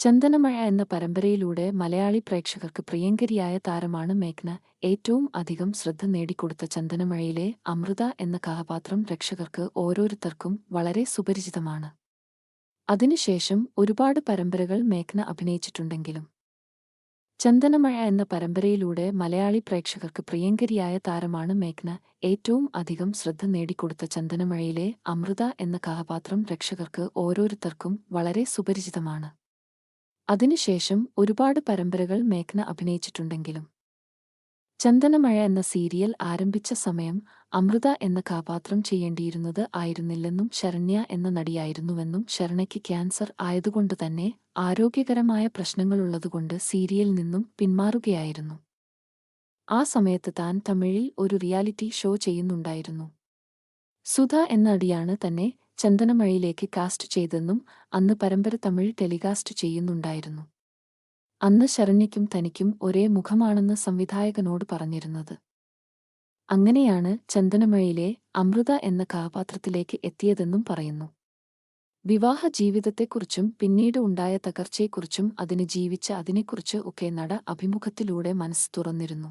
ചന്ദനമഴ എന്ന പരമ്പരയിലൂടെ മലയാളി പ്രേക്ഷകർക്ക് പ്രിയങ്കരിയായ താരമാണ് മേഘ്ന. ഏറ്റവും അധികം ശ്രദ്ധ നേടിക്കൊടുത്ത ചന്ദനമഴയിലെ അമൃത എന്ന കഥാപാത്രം രക്ഷകർക്ക് ഓരോരുത്തർക്കും വളരെ സുപരിചിതമാണ്. അതിനുശേഷം ഒരുപാട് പരമ്പരകൾ മേഘ്ന അഭിനയിച്ചിട്ടുണ്ടെങ്കിലും. ചന്ദനമഴ എന്ന പരമ്പരയിലൂടെ മലയാളി പ്രേക്ഷകർക്ക് പ്രിയങ്കരിയായ താരമാണ് മേഘ്ന. ഏറ്റവും അധികം ശ്രദ്ധ നേടിക്കൊടുത്ത ചന്ദനമഴയിലെ അമൃത എന്ന കഥാപാത്രം രക്ഷകർക്ക് ഓരോരുത്തർക്കും വളരെ സുപരിചിതമാണ്. അതിനുശേഷം ഒരുപാട് പരമ്പരകൾ മേഘ്ന അഭിനയിച്ചിട്ടുണ്ടെങ്കിലും. ചന്ദനമഴ എന്ന സീരിയൽ ആരംഭിച്ച സമയം അമൃത എന്ന കഥാപാത്രം ചെയ്യേണ്ടിയിരുന്നത് ആയിരുന്നില്ലെന്നും ശരണ്യ എന്ന നടിയായിരുന്നുവെന്നും ശരണയ്ക്ക് ക്യാൻസർ ആയതുകൊണ്ടുതന്നെ ആരോഗ്യകരമായ പ്രശ്നങ്ങളുള്ളതുകൊണ്ട് സീരിയൽ നിന്നും പിന്മാറുകയായിരുന്നു. ആ സമയത്ത് താൻ തമിഴിൽ ഒരു റിയാലിറ്റി ഷോ ചെയ്യുന്നുണ്ടായിരുന്നു. സുധ എന്ന നടിയാണ് തന്നെ ചന്ദനമഴയിലേക്ക് കാസ്റ്റ് ചെയ്തെന്നും അന്ന് പരമ്പര തമിഴ് ടെലികാസ്റ്റ് ചെയ്യുന്നുണ്ടായിരുന്നു. അന്ന് ശരണ്യയ്ക്കും തനിക്കും ഒരേ മുഖമാണെന്ന് സംവിധായകനോട് പറഞ്ഞിരുന്നത്. അങ്ങനെയാണ് ചന്ദനമഴയിലെ അമൃത എന്ന കഥാപാത്രത്തിലേക്ക് എത്തിയതെന്നും പറയുന്നു. വിവാഹ ജീവിതത്തെക്കുറിച്ചും പിന്നീട് ഉണ്ടായ തകർച്ചയെക്കുറിച്ചും അതിന് ജീവിച്ച അതിനെക്കുറിച്ച് ഒക്കെ നട അഭിമുഖത്തിലൂടെ മനസ്സ് തുറന്നിരുന്നു.